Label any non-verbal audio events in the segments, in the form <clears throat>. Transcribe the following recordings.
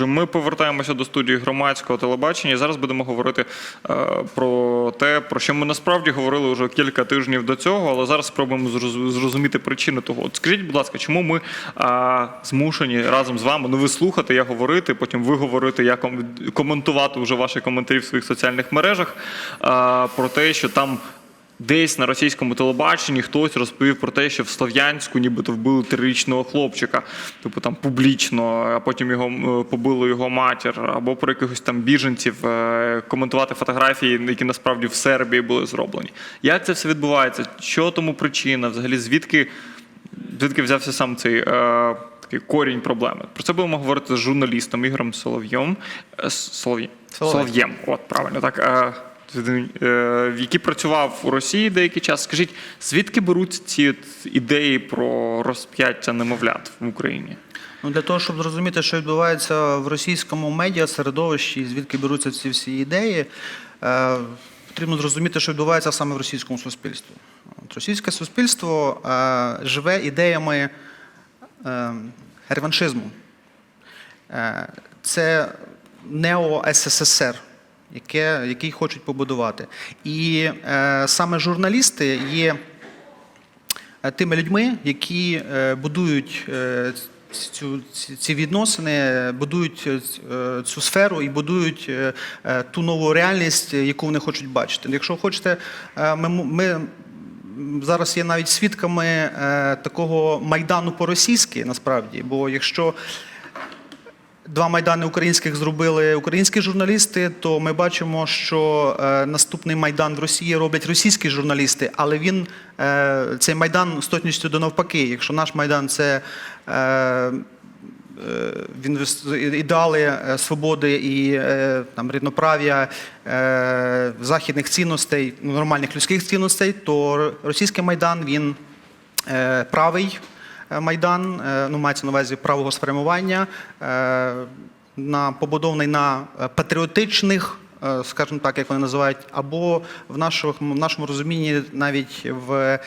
Отже, ми повертаємося до студії громадського телебачення. і Зараз будемо говорити е, про те, про що ми насправді говорили вже кілька тижнів до цього, але зараз спробуємо зроз- зрозуміти причини того. От скажіть, будь ласка, чому ми е, змушені разом з вами, ну ви слухати, я говорити, потім ви говорити, я ком- коментувати вже ваші коментарі в своїх соціальних мережах е, про те, що там. Десь на російському телебаченні хтось розповів про те, що в Слов'янську нібито вбили трирічного хлопчика, типу там публічно, а потім його побило його матір, або про якихось там біженців е, коментувати фотографії, які насправді в Сербії були зроблені. Як це все відбувається? Що тому причина? Взагалі, звідки, звідки взявся сам цей е, такий корінь проблеми? Про це будемо говорити з журналістом Ігорем Соловйом. Е, Солов'єм. Солов'єм, от правильно так. Е, е, який працював у Росії деякий час. Скажіть, звідки беруться ці ідеї про розп'яття немовлят в Україні? Ну, для того, щоб зрозуміти, що відбувається в російському медіа середовищі, звідки беруться ці всі ідеї, е, потрібно зрозуміти, що відбувається саме в російському суспільстві. Російське суспільство е, живе ідеями е, реваншизму. Е, це нео-СССР, яке, який хочуть побудувати. І е, саме журналісти є е, тими людьми, які е, будують е, цю, ці- ці відносини, будують е, е, цю сферу і будують ту нову реальність, яку вони хочуть бачити. Якщо хочете, ми, ми зараз є навіть свідками такого майдану по-російськи, насправді. Бо якщо Два майдани українських зробили українські журналісти. То ми бачимо, що е, наступний майдан в Росії роблять російські журналісти, але він е, цей майдан з точністю до навпаки. Якщо наш майдан це е, він ідеали свободи і там рівноправ'я західних цінностей, ну, нормальних людських цінностей, то російський майдан він правий майдан, е, ну мається на увазі правого спрямування, е, на побудований на е, патріотичних. е, Скажімо так, як вони називають, або в нашому, в нашому розумінні навіть в е,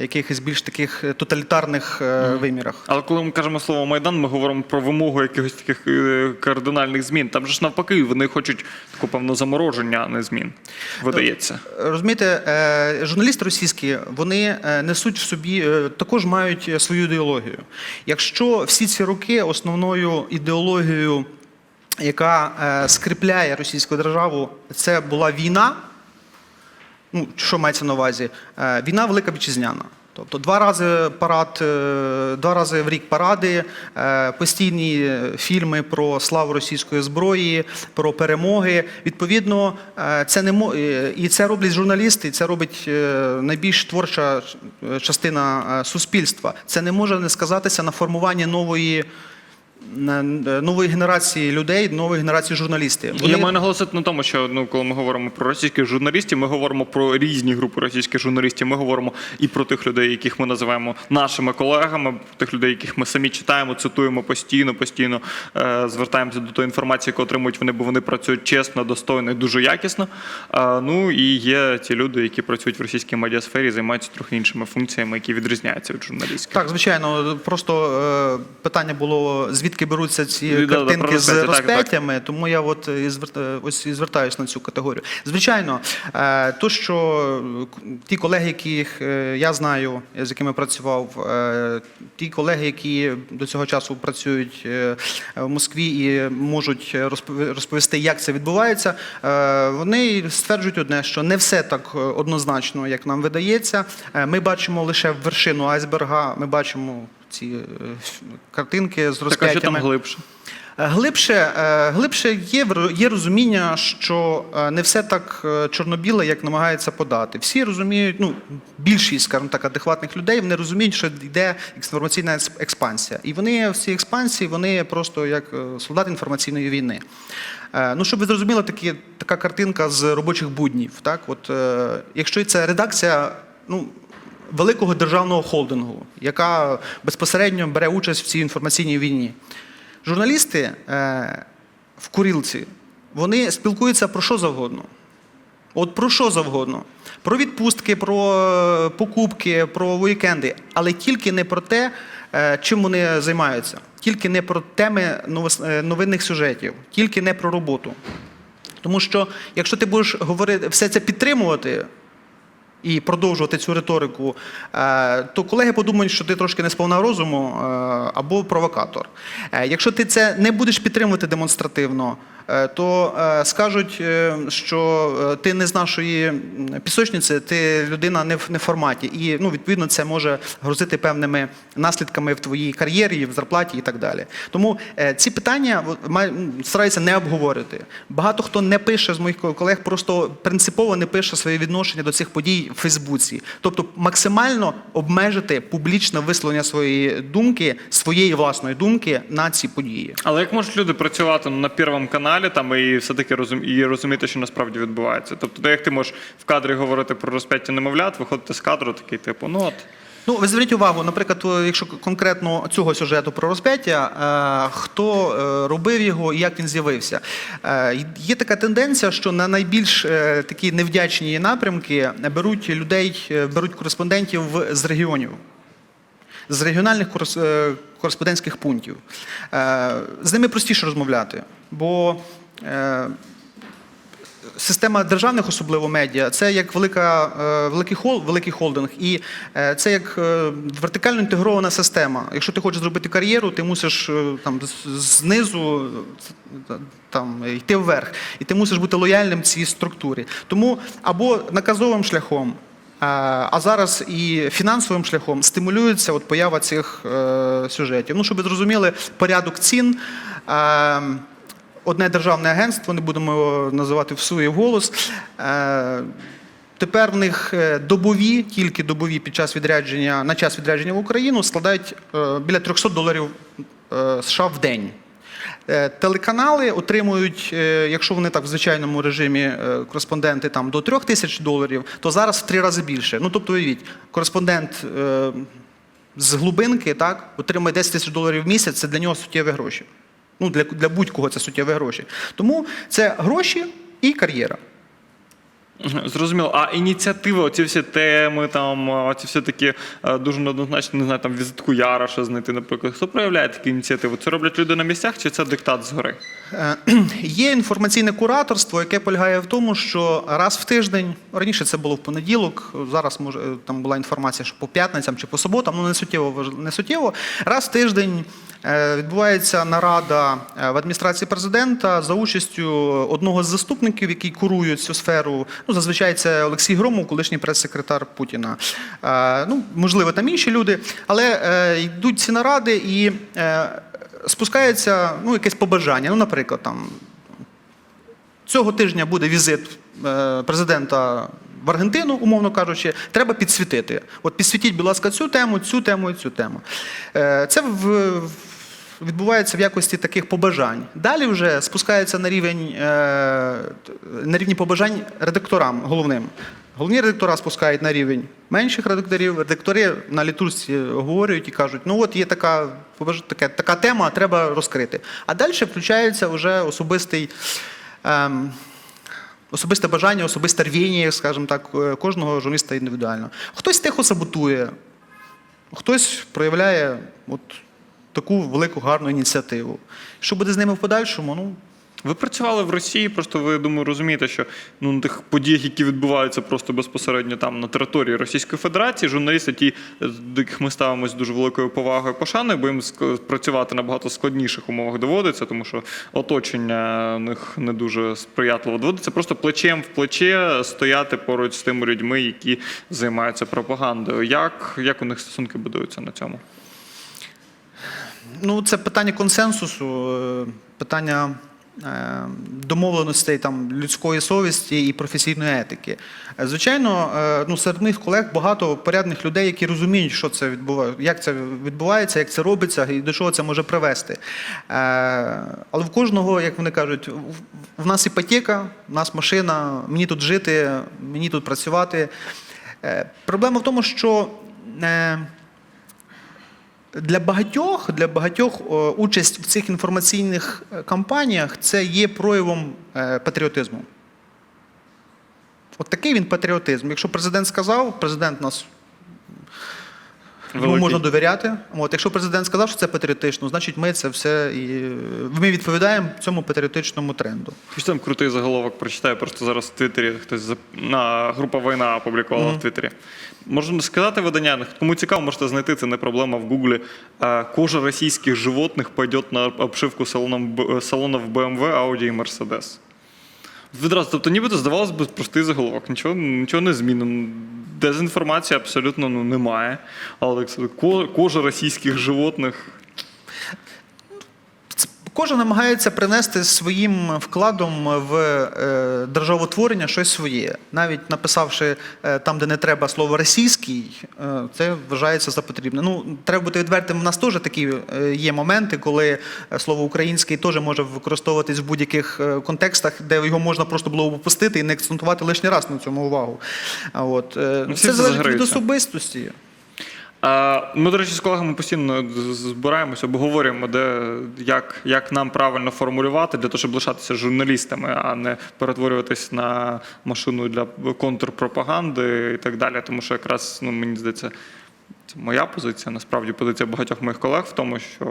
якихось більш таких тоталітарних е, вимірах. Але коли ми кажемо слово майдан, ми говоримо про вимогу якихось таких е, кардинальних змін. Там же ж навпаки, вони хочуть таку певно замороження, а не змін. Видається. Розумієте, е, журналісти російські вони е, несуть в собі е, також мають свою ідеологію. Якщо всі ці роки основною ідеологією, яка е, скріпляє російську державу, це була війна. Ну, що мається на увазі? Е, Війна велика вітчизняна. Тобто два рази парад, е, два рази в рік паради, е, постійні фільми про славу російської зброї, про перемоги. Відповідно, це не мо- і це роблять журналісти, це робить найбільш творча частина суспільства. Це не може не сказатися на формуванні нової. На- Нової генерації людей, нової генерації журналістів. Я маю наголосити на тому, що ну, коли ми говоримо про російських журналістів, ми говоримо про різні групи російських журналістів. Ми говоримо і про тих людей, яких ми називаємо нашими колегами, тих людей, яких ми самі читаємо, цитуємо постійно, постійно е, звертаємося до тої інформації, яку отримують вони, бо вони працюють чесно, достойно і дуже якісно. Е, ну і є ті люди, які працюють в російській медіасфері, займаються трохи іншими функціями, які відрізняються від журналістських. Так, звичайно, просто е, питання було, звідки беруться ці Да, да, картинки з розп'яття, так, розп'яттями, тому я от і звер- е, ось і звертаюся на цю категорію. Звичайно, е, то, що е, ті колеги, яких е, я знаю, з якими працював, е, ті колеги, які до цього часу працюють е, в Москві і можуть розпов- розповісти, як це відбувається, е, вони стверджують одне, що не все так е, однозначно, як нам видається. Е, Ми бачимо лише вершину айсберга, ми бачимо ці е, картинки з Так, а що там глибше? Е, Глибше, е, глибше є, є розуміння, що не все так чорно-біле, як намагається подати. Всі розуміють, ну, більшість, скажімо так, адекватних людей, вони розуміють, що йде інформаційна експансія. І вони в цій експансії вони просто як солдати інформаційної війни. Ну, щоб ви зрозуміли, такі, така картинка з робочих буднів. Так? От, якщо це редакція, ну, великого державного холдингу, яка безпосередньо бере участь в цій інформаційній війні. Журналісти е, в курілці вони спілкуються про що завгодно. От про що завгодно. Про відпустки, про е, покупки, про вікенди, але тільки не про те, е, чим вони займаються. Тільки не про теми новинних сюжетів, тільки не про роботу. Тому що якщо ти будеш говорити все це підтримувати і продовжувати цю риторику, е, то колеги подумають, що ти трошки не сповна розуму е, або провокатор. Е, Якщо ти це не будеш підтримувати демонстративно, то е, скажуть, е, що е, ти не з нашої пісочниці, ти людина не в не форматі. І ну, відповідно це може грозити певними наслідками в твоїй кар'єрі, в зарплаті і так далі. Тому е, ці питання м, не обговорити. Багато хто не пише з моїх колег, просто принципово не пише своє відношення до цих подій в Фейсбуці. Тобто максимально обмежити публічне висловлення своєї думки, своєї власної думки на ці події. Але як можуть люди працювати на Первому каналі там і все-таки розум... і розуміти, що насправді відбувається? Тобто, як ти можеш в кадрі говорити про розп'яття немовлят, виходити з кадру, такий типу, ну от. Ну, ви зверніть увагу, наприклад, якщо конкретно цього сюжету про розп'яття, е, хто е, робив його і як він з'явився. Е, Є така тенденція, що на найбільш такі невдячні напрямки беруть людей, беруть кореспондентів з регіонів. З регіональних е, кореспондентських пунктів. Е, З ними простіше розмовляти, бо е, система державних, особливо медіа, це як велика, великий, хол, великий холдинг, і це як вертикально інтегрована система. Якщо ти хочеш зробити кар'єру, ти мусиш там знизу там, йти вверх, і ти мусиш бути лояльним цій структурі. Тому або наказовим шляхом. А зараз і фінансовим шляхом стимулюється от поява цих е, сюжетів. Ну, щоб ви зрозуміли, порядок цін. Е, одне державне агентство, не будемо його називати всу і вголос. Е, Тепер в них добові, тільки добові під час відрядження на час відрядження в Україну складають біля 300 доларів США в день. Е, Телеканали отримують, е, якщо вони так в звичайному режимі е, кореспонденти там до трьох тисяч доларів, то зараз в три рази більше. Ну тобто, уявіть, кореспондент з глибинки так, отримує 10 тисяч доларів в місяць, це для нього суттєві гроші. Ну, для, для будь-кого це суттєві гроші. Тому це гроші і кар'єра. Зрозуміло. А ініціативи, оці всі теми, там, оці е, дуже неоднозначно, не знаю, там візитку Яроша знайти, наприклад. Хто проявляє такі ініціативи? Це роблять люди на місцях чи це диктат згори? Е, <clears throat> Є інформаційне кураторство, яке полягає в тому, що раз в тиждень, раніше це було в понеділок, зараз може е, там була інформація, що по п'ятницям чи по суботам, ну не суттєво не суттєво. Раз в тиждень відбувається нарада е, в адміністрації президента за участю одного з заступників, який курує цю сферу. Ну зазвичай це Олексій Громов, колишній прес-секретар Путіна. Е, Ну можливо, там інші люди, але е, йдуть ці наради і. е, спускається ну, якесь побажання. Ну, наприклад, там, цього тижня буде візит е, президента в Аргентину, умовно кажучи, треба підсвітити. От підсвітіть, будь ласка, цю тему, цю тему і цю тему. Е, Це в, в- відбувається в якості таких побажань. Далі вже спускається на рівень е, на рівні побажань редакторам головним. Головні редактора спускають на рівень менших редакторів. Редактори на літурці говорять і кажуть: ну от є така, така, така тема, треба розкрити. А далі включається вже особистий. Ем, Особисте бажання, особисте рвіння, скажімо так, е, кожного журналіста індивідуально. Хтось тихо саботує, хтось проявляє от таку велику гарну ініціативу. Що буде з ними в подальшому? Ну, Ви працювали в Росії, просто ви думаю, розумієте, що ну тих подіях, які відбуваються просто безпосередньо там на території Російської Федерації, журналісти, ті, е, до яких ми ставимося дуже великою повагою пошаною, бо їм працювати набагато складніших умовах доводиться, тому що оточення них не дуже сприятливо доводиться. Просто плечем в плече стояти поруч з тими людьми, які займаються пропагандою. Як, як у них стосунки будуються на цьому? Ну це питання консенсусу, е, питання е, домовленостей там, людської совісті і професійної етики. Е, Звичайно, ну, серед моїх колег багато порядних людей, які розуміють, що це відбувається, як це відбувається, як це робиться і до чого це може привести. Але в кожного, як вони кажуть, в- нас іпотека, в нас машина, мені тут жити, мені тут працювати. Проблема в тому, що для багатьох, для багатьох участь в цих інформаційних е, кампаніях це є проявом е, патріотизму. От такий він патріотизм. Якщо президент сказав, президент нас Йому можна довіряти. От, якщо президент сказав, що це патріотично, значить ми це все і е, ми відповідаємо цьому патріотичному тренду. Хоч там крутий заголовок прочитаю, просто зараз в Твіттері хтось на група війна опублікувала в Твіттері. Можна сказати видання, кому цікаво, можете знайти, це не проблема в Гуглі. Кожа російських животних пойдет на обшивку салоном, салонів BMW, Audi і Mercedes. Відразу, тобто, нібито здавалось би простий заголовок, нічого, нічого не змінено. Дезінформації абсолютно ну, немає. Але ко- кожа російських животних Кожен намагається принести своїм вкладом в е, державотворення щось своє. Навіть написавши е, там, де не треба слово російський, е, це вважається за потрібне. Ну, треба бути відвертим. У нас теж такі є моменти, коли слово український теж може використовуватись в будь-яких контекстах, де його можна просто було опустити і не акцентувати лишній раз на цьому увагу. От, Ну, це залежить від особистості. Ми, до речі, з колегами постійно збираємося, обговорюємо, де як, як нам правильно формулювати для того, щоб лишатися журналістами, а не перетворюватись на машину для контрпропаганди і так далі. Тому що якраз ну, мені здається. Це моя позиція, насправді позиція багатьох моїх колег в тому, що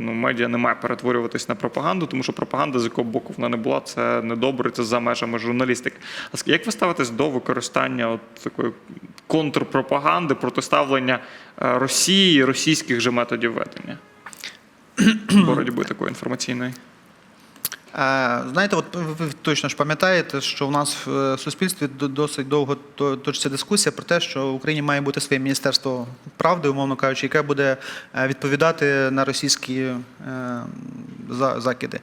ну, медіа не має перетворюватись на пропаганду, тому що пропаганда, з якого боку вона не була, це недобре, це за межами журналістики. А як ви ставитесь до використання от такої контрпропаганди, протиставлення е, Росії, російських же методів ведення боротьби такої інформаційної? Знаєте, от ви точно ж пам'ятаєте, що у нас в е, суспільстві до- досить довго то- точиться дискусія про те, що в Україні має бути своє міністерство правди, умовно кажучи, яке буде е, відповідати на російські е, закиди.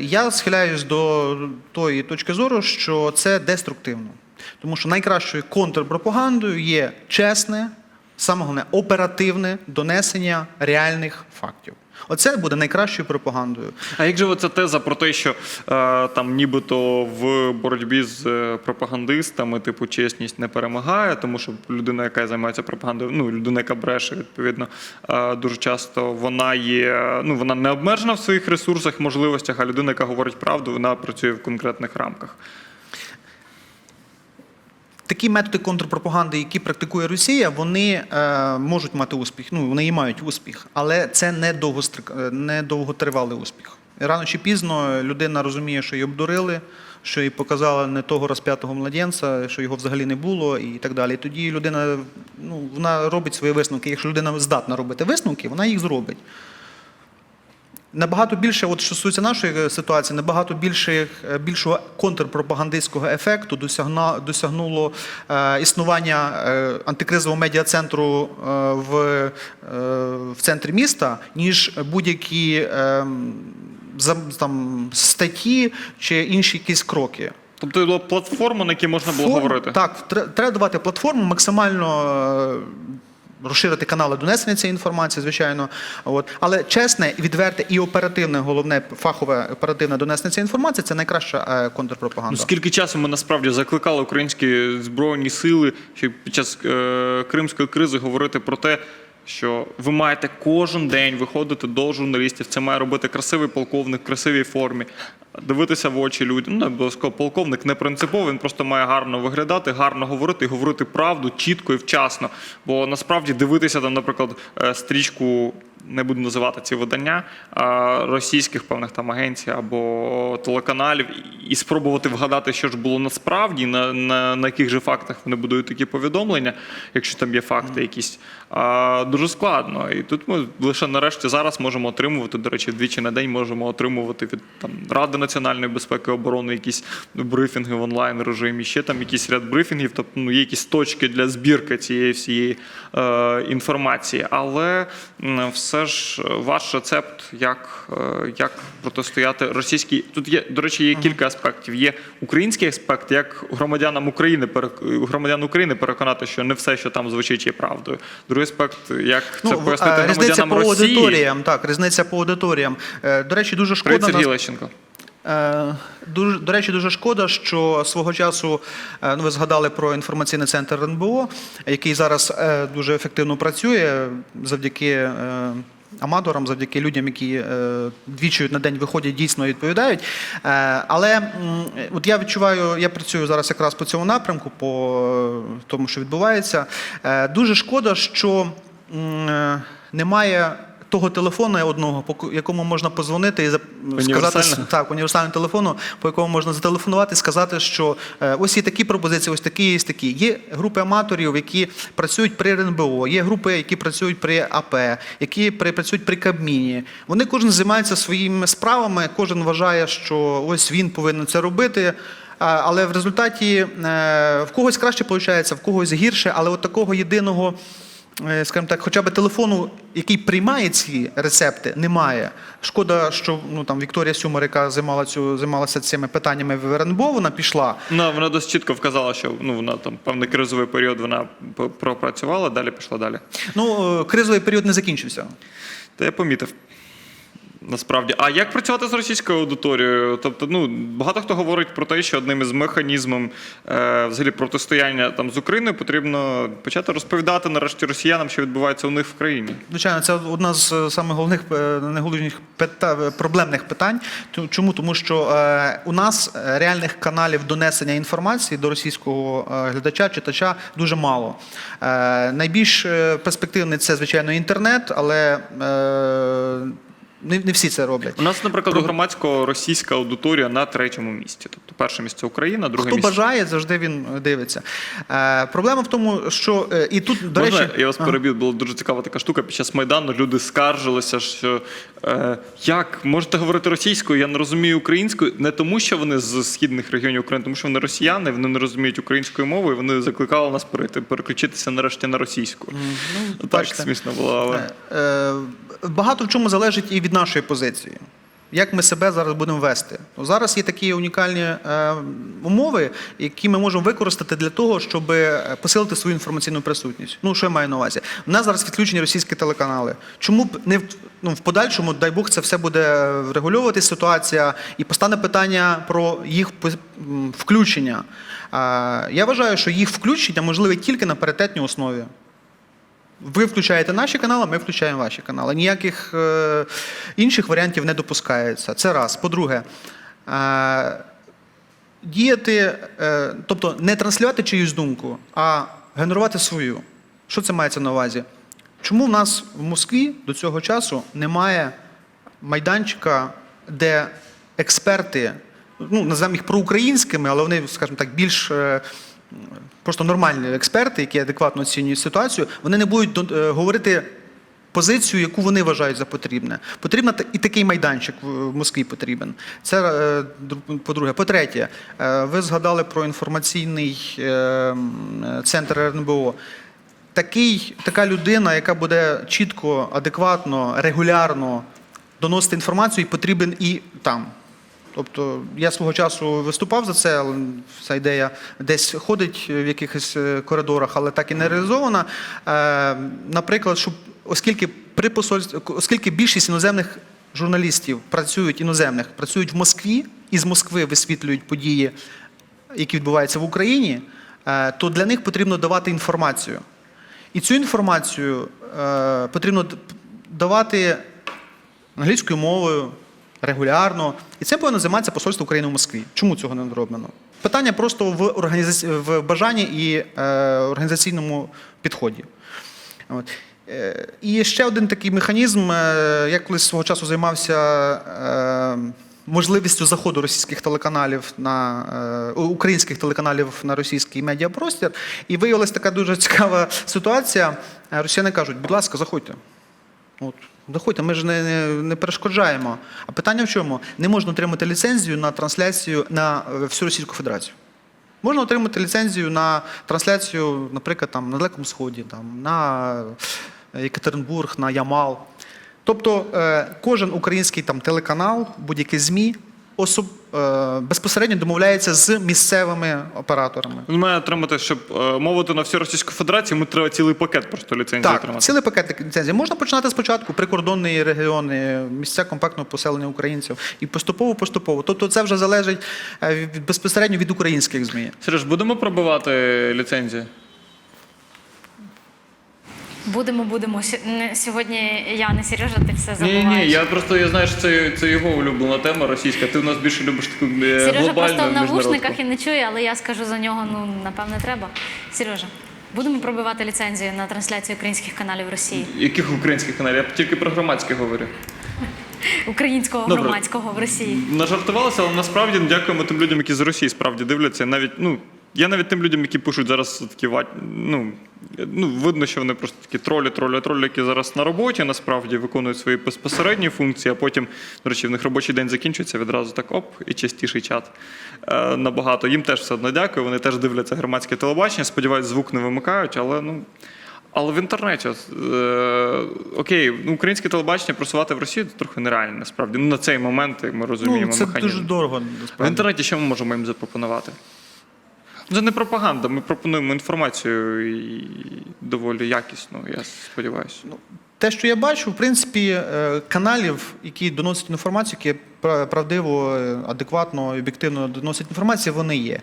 Я схиляюсь до тої точки зору, що це деструктивно. Тому що найкращою контрпропагандою є чесне, саме головне оперативне донесення реальних фактів. Оце буде найкращою пропагандою. А як же оця теза про те, що е, там нібито в боротьбі з е, пропагандистами, типу, чесність не перемагає, тому що людина, яка займається пропагандою, ну людина, яка бреше, відповідно, е, дуже часто вона є, ну вона не обмежена в своїх ресурсах, можливостях, а людина, яка говорить правду, вона працює в конкретних рамках. Такі методи контрпропаганди, які практикує Росія, вони е, можуть мати успіх. Ну вони і мають успіх, але це не довгострик- е, не довготривалий успіх. Рано чи пізно людина розуміє, що її обдурили, що їй показали не того розп'ятого младенця, що його взагалі не було, і так далі. Тоді людина ну вона робить свої висновки. Якщо людина здатна робити висновки, вона їх зробить. Набагато більше, от що стосується нашої е, ситуації, набагато більше, е, більшого контрпропагандистського ефекту досягна, досягнуло е, існування е, антикризового медіа-центру е, в, е, в центрі міста, ніж будь-які е, там, статті чи інші якісь кроки. Тобто була платформа, на якій можна було Форм- говорити. Так, тре- треба давати платформу, максимально е, розширити канали донесення цієї інформації, звичайно. От. Але чесне, відверте і оперативне, головне фахове оперативне донесення цієї інформації це найкраща е, контрпропаганда. Ну, скільки часу ми насправді закликали українські збройні сили, щоб під час е, кримської кризи говорити про те, що ви маєте кожен день виходити до журналістів. Це має робити красивий полковник в красивій формі, дивитися в очі людям. Ну, обов'язково полковник не принципово, він просто має гарно виглядати, гарно говорити і говорити правду чітко і вчасно. Бо насправді дивитися там, наприклад, е, стрічку. Не буду називати ці видання російських певних там агенцій або телеканалів і- і спробувати вгадати, що ж було насправді, на, на, на яких же фактах вони будують такі повідомлення, якщо там є факти якісь. Дуже складно. І тут ми лише нарешті зараз можемо отримувати, до речі, двічі на день можемо отримувати від там Ради національної безпеки і оборони якісь брифінги в онлайн режимі, ще там якийсь ряд брифінгів, тобто ну, є якісь точки для збірки цієї всієї е, інформації. Але все ж ваш рецепт, як, е, як протистояти російській. Тут є, до речі, є кілька аспектів. Є український аспект, як громадянам України громадян України переконати, що не все, що там звучить, є правдою. Другий аспект, як це в- пояснити е, різниця громадянам по Росії. аудиторіям. Так, різниця по аудиторіям. Е, До речі, дуже шкода. Привіт, Сергій Лещенко. Е, Дуже, до речі, дуже шкода, що свого часу е, ну, ви згадали про інформаційний центр РНБО, який зараз е, дуже ефективно працює завдяки е, аматорам, завдяки людям, які е, двічі на день виходять, дійсно відповідають. Е, Але от я відчуваю, я працюю зараз якраз по цьому напрямку, по е, тому, що відбувається. Дуже шкода, що немає того телефону одного, по якому можна позвонити і за- сказати так, універсального телефону, по якому можна зателефонувати, сказати, що е, ось є такі пропозиції, ось такі, є такі. Є групи аматорів, які працюють при РНБО, є групи, які працюють при АП, які працюють при Кабміні. Вони кожен займається своїми справами, кожен вважає, що ось він повинен це робити. Але в результаті е, в когось краще виходить, в когось гірше, але от такого єдиного, скажімо так, хоча б телефону, який приймає ці рецепти, немає. Шкода, що ну, там, Вікторія Сюмар, яка займала цю, займалася цими питаннями в РНБО, вона пішла. Ну, вона досить чітко вказала, що ну, вона там певний кризовий період вона пропрацювала, далі пішла далі. Ну, е, кризовий період не закінчився. Та я помітив. Насправді, а як працювати з російською аудиторією? Тобто, ну багато хто говорить про те, що одним із механізмів е, взагалі протистояння там з Україною потрібно почати розповідати нарешті росіянам, що відбувається у них в країні. Звичайно, це одна з е, самих головних е, найголовніших пита- проблемних питань. Чому? Тому що е, у нас е, реальних каналів донесення інформації до російського е, глядача, читача дуже мало. Е, Найбільш е, перспективний це, звичайно, інтернет, але е, не, не всі це роблять. У нас, наприклад, у громадського російська аудиторія на третьому місці. Тобто перше місце Україна, друге Хто місце. бажає, завжди він дивиться. Е, Проблема в тому, що е, і тут, до Можна, речі, я вас Ага. перебив, була дуже цікава така штука. Під час Майдану люди скаржилися, що е, як можете говорити російською, я не розумію українською, не тому, що вони з східних регіонів України, тому що вони росіяни, вони не розуміють української мови, і вони закликали нас перейти, переключитися нарешті на російську. ну, так бачите. смішно було, але. Е, Багато в чому залежить і від нашої позиції. Як ми себе зараз будемо вести? Ну, Зараз є такі унікальні е, умови, які ми можемо використати для того, щоб е, посилити свою інформаційну присутність. Ну, що я маю на увазі? У нас зараз відключені російські телеканали. Чому б не в, ну, в подальшому, дай Бог, це все буде врегульовуватись ситуація і постане питання про їх включення. Е, я вважаю, що їх включення можливе тільки на паритетній основі. Ви включаєте наші канали, ми включаємо ваші канали. Ніяких е, інших варіантів не допускається. Це раз. По-друге, е, діяти, е, тобто не транслювати чиюсь думку, а генерувати свою. Що це мається на увазі? Чому в нас в Москві до цього часу немає майданчика, де експерти, ну, називаємо їх проукраїнськими, але вони, скажімо так, більш просто нормальні експерти, які адекватно оцінюють ситуацію, вони не будуть е, говорити позицію, яку вони вважають за потрібне. Потрібно і такий майданчик в Москві потрібен. Це е, по-друге. По-третє, е, ви згадали про інформаційний центр РНБО. Такий, така людина, яка буде чітко, адекватно, регулярно доносити інформацію, потрібен і там. Тобто я свого часу виступав за це, але ця ідея десь ходить в якихось е, коридорах, але так і не реалізована. Е, Наприклад, щоб оскільки при посольстві, оскільки більшість іноземних журналістів працюють іноземних, працюють в Москві і з Москви висвітлюють події, які відбуваються в Україні, е, то для них потрібно давати інформацію. І цю інформацію потрібно давати англійською мовою регулярно. І це повинно займатися посольство України в Москві. Чому цього не зроблено? Питання просто в, організаці... в бажанні і е, організаційному підході. От. Е, І ще один такий механізм. е, Я колись свого часу займався е, можливістю заходу російських телеканалів на українських телеканалів на російський медіапростір. І виявилася така дуже цікава ситуація. Росіяни кажуть, будь ласка, заходьте. От, заходьте, ми ж не, не, не перешкоджаємо. А питання в чому? Не можна отримати ліцензію на трансляцію на е, всю Російську Федерацію. Можна отримати ліцензію на трансляцію, наприклад, там, на Далекому Сході, там, на Єкатеринбург, на Ямал. Тобто е, кожен український там, телеканал, будь-який ЗМІ особ, е, безпосередньо домовляється з місцевими операторами. Він має отримати, щоб е, мовити на всю Російську Федерацію, ми треба цілий пакет просто ліцензії Так, отримати. цілий пакет ліцензій. Можна починати спочатку прикордонні регіони, місця компактного поселення українців і поступово поступово. Тобто це вже залежить е, безпосередньо від українських ЗМІ. Сереж, будемо пробивати ліцензії? Будемо, будемо. Сьо- Сьогодні я не Сережа, ти все Ні, забуваєш. ні, я просто я знаю, що це, це його улюблена тема російська. Ти у нас більше любиш таку е, Сережа просто в навушниках і не чує, але я скажу за нього, ну, напевне, треба. Сережа, Будемо пробивати ліцензію на трансляцію українських каналів Росії, Яких українських каналів? Я тільки про громадські говорю. українського Добре. громадського в Росії. Нажартувалися, але насправді дякуємо тим людям, які з Росії справді дивляться. Навіть ну я навіть тим людям, які пишуть зараз такі ну, ну видно, що вони просто такі тролі, тролі, тролі, які зараз на роботі насправді виконують свої безпосередні функції, а потім, до речі, в них робочий день закінчується відразу так оп, і частіший чат е, набагато. Їм теж все одно дякую. Вони теж дивляться громадське телебачення. Сподіваюсь, звук не вимикають, але ну. Але в інтернеті, е, окей, ну, українське телебачення просувати в Росію це трохи нереально, насправді. Ну, на цей момент як ми розуміємо Ну, це механізм. дуже дорого. В інтернеті що ми можемо їм запропонувати? Це не пропаганда, ми пропонуємо інформацію і доволі якісну, я сподіваюся. Те, що я бачу, в принципі, е, каналів, які доносять інформацію, які правдиво, е, адекватно, об'єктивно доносять інформацію, вони є.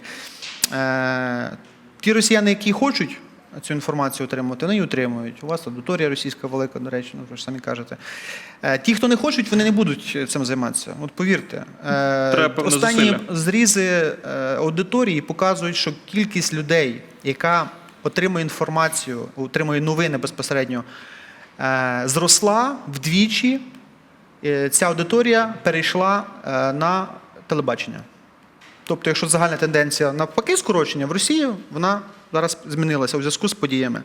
Е, Ті росіяни, які хочуть цю інформацію отримувати, вони її отримують. У вас аудиторія російська велика, до речі, ну ви ж самі кажете. Е, Ті, хто не хочуть, вони не будуть цим займатися. От повірте. Е, Треба Останні зусилля. зрізи е, аудиторії показують, що кількість людей, яка отримує інформацію, отримує новини безпосередньо, е, зросла вдвічі. Е, Ця аудиторія перейшла е, на телебачення. Тобто, якщо загальна тенденція навпаки скорочення в Росії, вона зараз змінилася у зв'язку з подіями.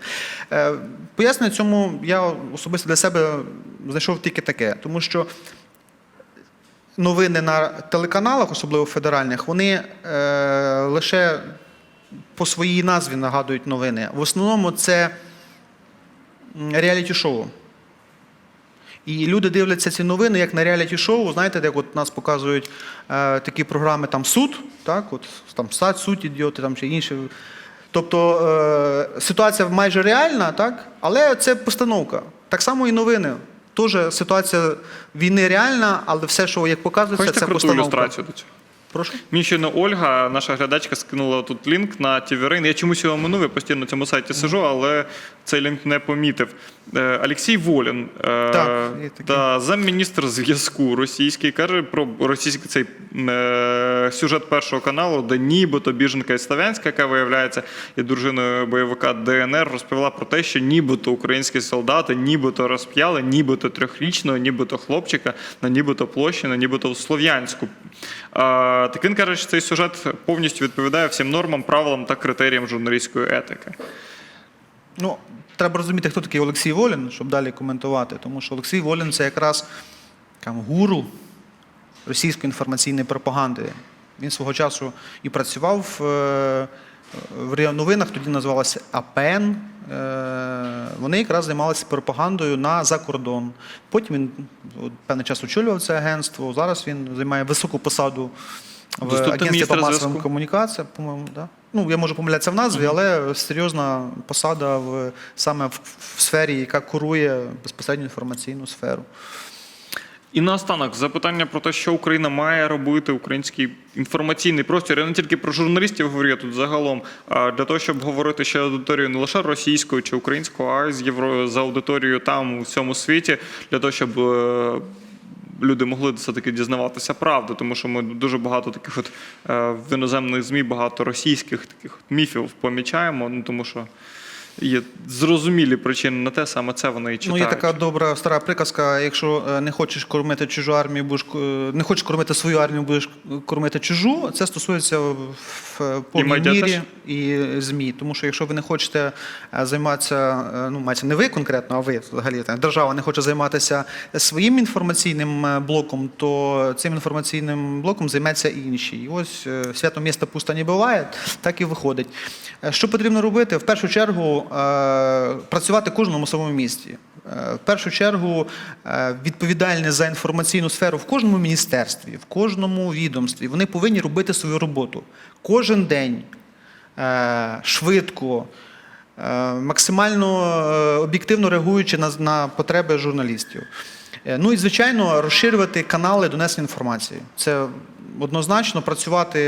Е, Пояснення цьому я особисто для себе знайшов тільки таке, тому що новини на телеканалах, особливо федеральних, вони е, лише по своїй назві нагадують новини. В основному це реаліті-шоу. І люди дивляться ці новини як на реаліті-шоу. Знаєте, як от нас показують е, такі програми там суд, так, от там сад, суд, ідіоти там чи інші. Тобто е, ситуація майже реальна, так, але це постановка. Так само і новини. Теж ситуація війни реальна, але все, що як показується, Хочете це круту постановка. ілюстрацію до цього? Прошу. Мені щойно Ольга, наша глядачка, скинула тут лінк на TVRain. Я чомусь його минув, я постійно на цьому сайті сижу, але цей лінк не помітив. Е, Олексій Волін, е, Так, та замміністр зв'язку російський, каже про російський цей е, сюжет першого каналу, де нібито біженка із Слов'янська, яка виявляється є дружиною бойовика ДНР, розповіла про те, що нібито українські солдати нібито розп'яли, нібито трьохрічного, нібито хлопчика на нібито площі, на нібито в Слов'янську. Так він каже, що цей сюжет повністю відповідає всім нормам, правилам та критеріям журналістської етики. Ну, треба розуміти, хто такий Олексій Волін, щоб далі коментувати. Тому що Олексій Волін це якраз там, гуру російської інформаційної пропаганди. Він свого часу і працював е, в Новинах, тоді називалося АПН. Е, Вони якраз займалися пропагандою на закордон. Потім він певний час очолював це агентство. Зараз він займає високу посаду в Заступник агентстві по масовим комунікаціям, по-моєму, да? Ну, я можу помилятися в назві, але серйозна посада в, саме в, в сфері, яка курує безпосередньо інформаційну сферу. І наостанок запитання про те, що Україна має робити, український інформаційний простір. Я не тільки про журналістів говорю, я тут загалом а для того, щоб говорити ще аудиторію не лише російською чи українською, а й з євро з аудиторією там у всьому світі, для того, щоб. е, Люди могли все-таки дізнаватися правду, тому що ми дуже багато таких от е, в іноземних ЗМІ, багато російських таких от міфів помічаємо. Ну тому що є зрозумілі причини на те, саме це вони і читають. Ну, є така добра стара приказка: якщо е, не хочеш кормити чужу армію, будеш е, не хочеш кормити свою армію, будеш кормити чужу. Це стосується в в повній медіа мірі теж? і ЗМІ. Тому що якщо ви не хочете е, займатися, е, ну мається не ви конкретно, а ви взагалі так, держава не хоче займатися своїм інформаційним е, блоком, то цим інформаційним блоком займеться інші. І ось е, свято міста пусто не буває, так і виходить. Е, Що потрібно робити? В першу чергу е, працювати в кожному своєму місті. Е, В першу чергу е, відповідальні за інформаційну сферу в кожному міністерстві, в кожному відомстві. Вони повинні робити свою роботу кожен день, е, швидко, е, максимально е, об'єктивно реагуючи на, потреби журналістів. Е, Ну і звичайно, розширювати канали донесення інформації. Це однозначно працювати,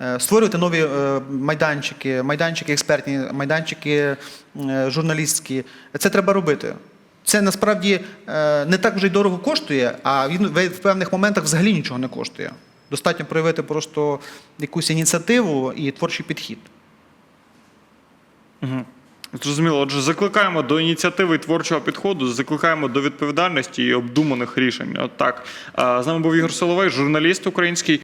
е, створювати нові е, майданчики, майданчики експертні, майданчики е, журналістські. Це треба робити. Це насправді не так вже й дорого коштує, а він в певних моментах взагалі нічого не коштує. Достатньо проявити просто якусь ініціативу і творчий підхід. Зрозуміло, отже, закликаємо до ініціативи творчого підходу, закликаємо до відповідальності і обдуманих рішень. От так. З нами був Ігор Соловей, журналіст український.